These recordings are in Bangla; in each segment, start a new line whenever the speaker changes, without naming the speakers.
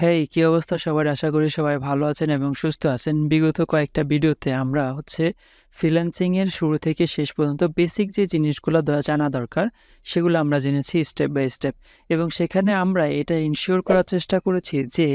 হেই কি অবস্থা সবার? আশা করি সবাই ভালো আছেন এবং সুস্থ আছেন। বিগত কয়েকটা ভিডিওতে আমরা হচ্ছে ফ্রিল্যান্সিং এর শুরু থেকে শেষ পর্যন্ত বেসিক যে জিনিসগুলো জানা দরকার, সেগুলো আমরা জেনেছি স্টেপ বাই স্টেপ। এবং সেখানে আমরা এটা ইনশিওর করার চেষ্টা করেছি যে,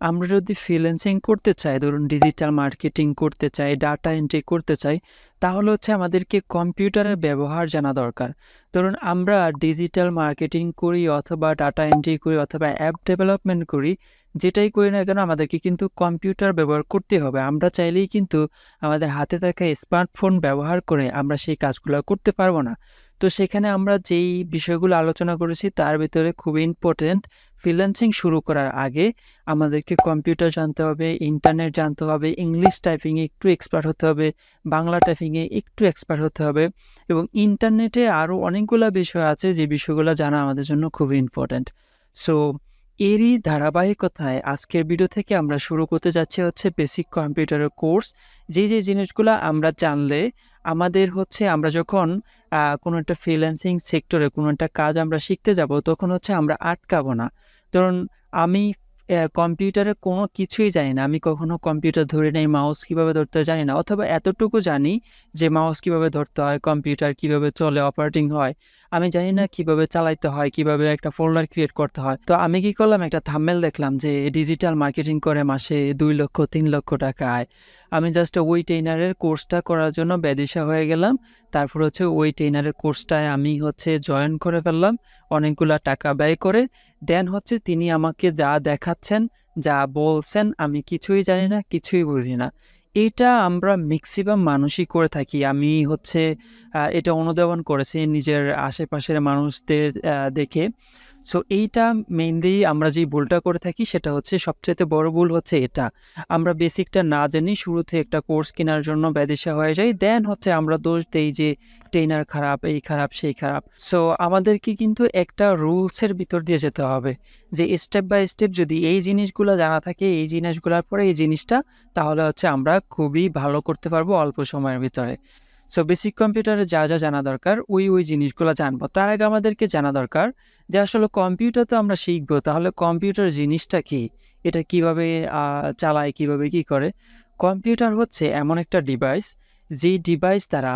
আমরা যদি ফ্রিল্যান্সিং করতে চাই, ধরুন ডিজিটাল মার্কেটিং করতে চাই, ডাটা এন্ট্রি করতে চাই, তাহলে হচ্ছে আমাদেরকে কম্পিউটারের ব্যবহার জানা দরকার। ধরুন আমরা ডিজিটাল মার্কেটিং করি অথবা ডাটা এন্ট্রি করি অথবা অ্যাপ ডেভেলপমেন্ট করি, যেটাই করি না কেন আমাদেরকে কিন্তু কম্পিউটার ব্যবহার করতে হবে। আমরা চাইলেই কিন্তু আমাদের হাতে থাকা স্মার্টফোন ব্যবহার করে আমরা সেই কাজগুলো করতে পারব না। তো সেখানে আমরা যেই বিষয়গুলো আলোচনা করেছি তার ভিতরে খুব ইম্পর্টেন্ট ফ্রিল্যান্সিং শুরু করার আগে আমাদেরকে কম্পিউটার জানতে হবে ইন্টারনেট জানতে হবে ইংলিশ টাইপিংয়ে একটু এক্সপার্ট হতে হবে, বাংলা টাইপিংয়ে একটু এক্সপার্ট হতে হবে এবং ইন্টারনেটে আরও অনেকগুলো বিষয় আছে যে বিষয়গুলো জানা আমাদের জন্য খুবই ইম্পর্টেন্ট সো এরই ধারাবাহিকতায় আজকের ভিডিও থেকে আমরা শুরু করতে যাচ্ছি হচ্ছে বেসিক কম্পিউটারের কোর্স যে যে জিনিসগুলো আমরা জানলে আমাদের হচ্ছে আমরা যখন কোনো একটা ফ্রিল্যান্সিং সেক্টরে কোনো একটা কাজ আমরা শিখতে যাব, তখন হচ্ছে আমরা আটকাবো না। ধরুন আমি কম্পিউটারে কোনো কিছুই জানি না। আমি কখনো কম্পিউটার ধরে নেই মাউস কীভাবে ধরতে হয় জানি না। অথবা এতটুকু জানি যে মাউস কীভাবে ধরতে হয় কম্পিউটার কীভাবে চলে অপারেটিং হয়। আমি জানি না কীভাবে চালাইতে হয় কীভাবে একটা ফোল্ডার ক্রিয়েট করতে হয়। তো আমি কি করলাম? একটা থাম্বেল দেখলাম যে ডিজিটাল মার্কেটিং করে মাসে দুই লক্ষ তিন লক্ষ টাকা আয় আমি জাস্ট ওই ট্রেনারের কোর্সটা করার জন্য বেদিশা হয়ে গেলাম। তারপর হচ্ছে ওই ট্রেনারের কোর্সটায় আমি হচ্ছে জয়েন করে ফেললাম অনেকগুলা টাকা ব্যয় করে। দেন হচ্ছে তিনি আমাকে যা দেখাচ্ছেন যা বলছেন আমি কিছুই জানি না কিছুই বুঝি না। এটা আমরা ম্যাক্সিমাম মানুষই করে থাকি। আমি হচ্ছে এটা অনুধাবন করেছি নিজের আশেপাশের মানুষদের দেখে। সো এইটা মেইনলি আমরা যে ভুলটা করে থাকি সেটা হচ্ছে সবচেয়ে বড় ভুল হচ্ছে এটা। আমরা বেসিকটা না জেনে শুরুতে একটা কোর্স কেনার জন্য ব্যাদিশা হয়ে যাই। দেন হচ্ছে আমরা দোষ দেই যে ট্রেনার খারাপ, এই খারাপ, সেই খারাপ। সো আমাদেরকে কিন্তু একটা রুলসের ভিতর দিয়ে যেতে হবে যে স্টেপ বাই স্টেপ যদি এই জিনিসগুলো জানা থাকে, এই জিনিসগুলোর পরে এই জিনিসটা, তাহলে হচ্ছে আমরা খুবই ভালো করতে পারব অল্প সময়ের ভিতরে। সো বেসিক কম্পিউটারে যা যা জানা দরকার, ওই ওই জিনিসগুলো জানব। তার আগে আমাদেরকে জানা দরকার যে আসলে কম্পিউটার তো আমরা শিখব, তাহলে কম্পিউটার জিনিসটা কি? এটা কীভাবে চালায়, কীভাবে, কি করে? কম্পিউটার হচ্ছে এমন একটা ডিভাইস যেই ডিভাইস দ্বারা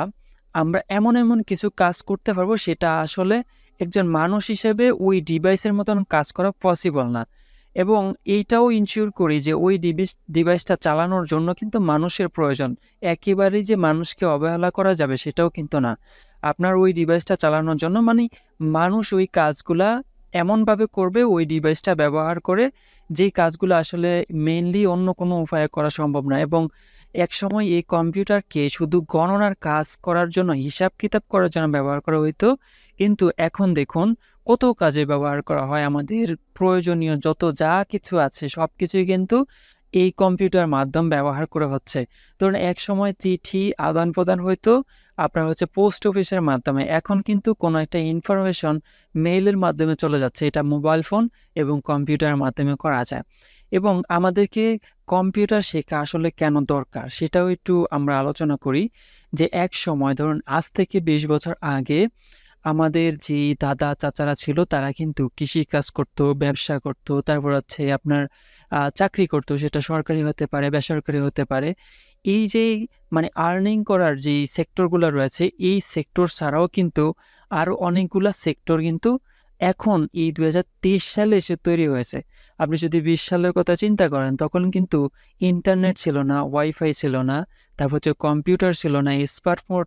আমরা এমন এমন কিছু কাজ করতে পারব, সেটা আসলে একজন মানুষ হিসেবে ওই ডিভাইসের মতন কাজ করা পসিবল না। এবং এইটাও ইনশিওর করি যে ওই ডিভাইস ডিভাইসটা চালানোর জন্য কিন্তু মানুষের প্রয়োজন। একেবারেই যে মানুষকে অবহেলা করা যাবে সেটাও কিন্তু না। আপনার ওই ডিভাইসটা চালানোর জন্য মানে মানুষ ওই কাজগুলা এমনভাবে করবে, ওই ডিভাইসটা ব্যবহার করে যেই কাজগুলো আসলে মেনলি অন্য কোনো উপায়ে করা সম্ভব না এবং একসময় এই কম্পিউটারকে শুধু গণনার কাজ করার জন্য হিসাব কিতাব করার জন্য ব্যবহার করা হইতো। কিন্তু এখন দেখুন, কত কাজে ব্যবহার করা হয় আমাদের। প্রয়োজনীয় যত যা কিছু আছে সব কিছুই কিন্তু এই কম্পিউটার মাধ্যম ব্যবহার করে হচ্ছে। ধরুন এক সময় চিঠি আদান প্রদান হইতো, আপনার হচ্ছে পোস্ট অফিসের মাধ্যমে। এখন কিন্তু কোনো একটা ইনফরমেশন মেইলের মাধ্যমে চলে যাচ্ছে। এটা মোবাইল ফোন এবং কম্পিউটারের মাধ্যমে করা যায়। এবং আমাদেরকে কম্পিউটার শেখা আসলে কেন দরকার সেটাও একটু আমরা আলোচনা করি যে এক সময় ধরুন আজ থেকে বিশ বছর আগে আমাদের যে দাদা চাচারা ছিল তারা কিন্তু কৃষি কাজ করত, ব্যবসা করত, তারপর হচ্ছে আপনার চাকরি করত, সেটা সরকারি হতে পারে, বেসরকারি হতে পারে। এই যে মানে আর্নিং করার যে সেক্টরগুলো রয়েছে, এই সেক্টর ছাড়াও কিন্তু আরও অনেকগুলা সেক্টর কিন্তু এখন এই দু হাজার তেইশ সালে এসে তৈরি হয়েছে। আপনি যদি বিশ সালের কথা চিন্তা করেন, তখন কিন্তু ইন্টারনেট ছিল না ওয়াইফাই ছিল না, তারপর হচ্ছে কম্পিউটার ছিল না স্মার্টফোন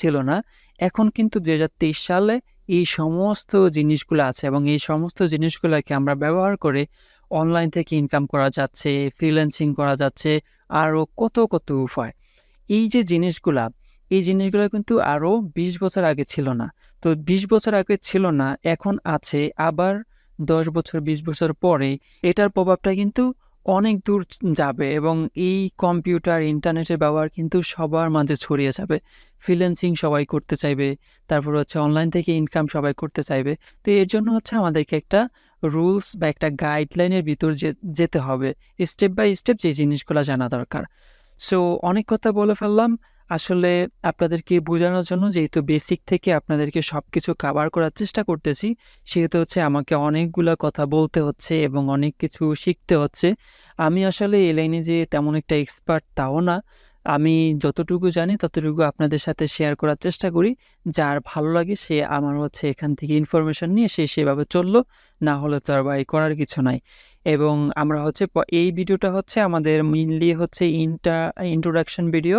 ছিল না। এখন কিন্তু দু হাজার তেইশ সালে এই সমস্ত জিনিসগুলো আছে এবং এই সমস্ত জিনিসগুলোকে আমরা ব্যবহার করে অনলাইন থেকে ইনকাম করা যাচ্ছে ফ্রিল্যান্সিং করা যাচ্ছে, আরও কত কত উপায়। এই যে জিনিসগুলা এই জিনিসগুলো কিন্তু আরও বিশ বছর আগে ছিল না। তো বিশ বছর আগে ছিল না, এখন আছে, আবার দশ বছর, বিশ বছর পরে এটার প্রভাবটা কিন্তু অনেক দূর যাবে এবং এই কম্পিউটার, ইন্টারনেটের ব্যবহার কিন্তু সবার মাঝে ছড়িয়ে যাবে। ফ্রিল্যান্সিং সবাই করতে চাইবে, তারপর হচ্ছে অনলাইন থেকে ইনকাম সবাই করতে চাইবে। তো এর জন্য হচ্ছে আমাদেরকে একটা রুলস বা একটা গাইডলাইনের ভিতর যেতে হবে। স্টেপ বাই স্টেপ যে জিনিসগুলো জানা দরকার। সো অনেক কথা বলে ফেললাম। আসলে আপনাদেরকে বোঝানোর জন্য যেহেতু বেসিক থেকে আপনাদেরকে সব কিছু কাভার করার চেষ্টা করতেছি, সেহেতু হচ্ছে আমাকে অনেকগুলো কথা বলতে হচ্ছে এবং অনেক কিছু শিখতে হচ্ছে। আমি আসলে এই লাইনে যে তেমন একটা এক্সপার্ট তাও না। আমি যতটুকু জানি ততটুকু আপনাদের সাথে শেয়ার করার চেষ্টা করি। যার ভালো লাগে সে আমার হচ্ছে এখান থেকে ইনফরমেশন নিয়ে সে সেভাবে চলল, না হলে তো আর ভাই করার কিছু নাই। এবং আমরা হচ্ছে এই ভিডিওটা হচ্ছে আমাদের মেইনলি হচ্ছে ইন্টা ইন্ট্রোডাকশন ভিডিও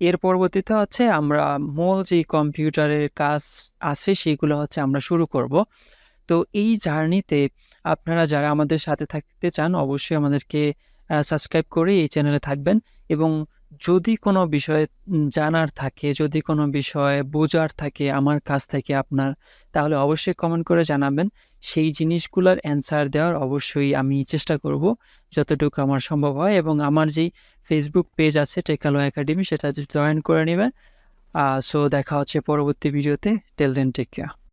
এর পরবর্তীতে হচ্ছে আমরা মূল যে কম্পিউটারের কাজ আছে সেগুলো হচ্ছে আমরা শুরু করব। তো এই জার্নিতে আপনারা যারা আমাদের সাথে থাকতে চান অবশ্যই আমাদেরকে সাবস্ক্রাইব করে এই চ্যানেলে থাকবেন এবং যদি কোনো বিষয়ে জানার থাকে, যদি কোনো বিষয়ে বোঝার থাকে, আমার কাছ থেকে আপনার, তাহলে অবশ্যই কমেন্ট করে জানাবেন। সেই জিনিসগুলোর অ্যান্সার দেওয়ার অবশ্যই আমি চেষ্টা করব যতটুকু আমার সম্ভব হয় এবং আমার যেই ফেসবুক পেজ আছে টেকালো একাডেমি সেটা জয়েন করে নেবেন। সো দেখা হচ্ছে পরবর্তী ভিডিওতে টেল টেক কেয়ার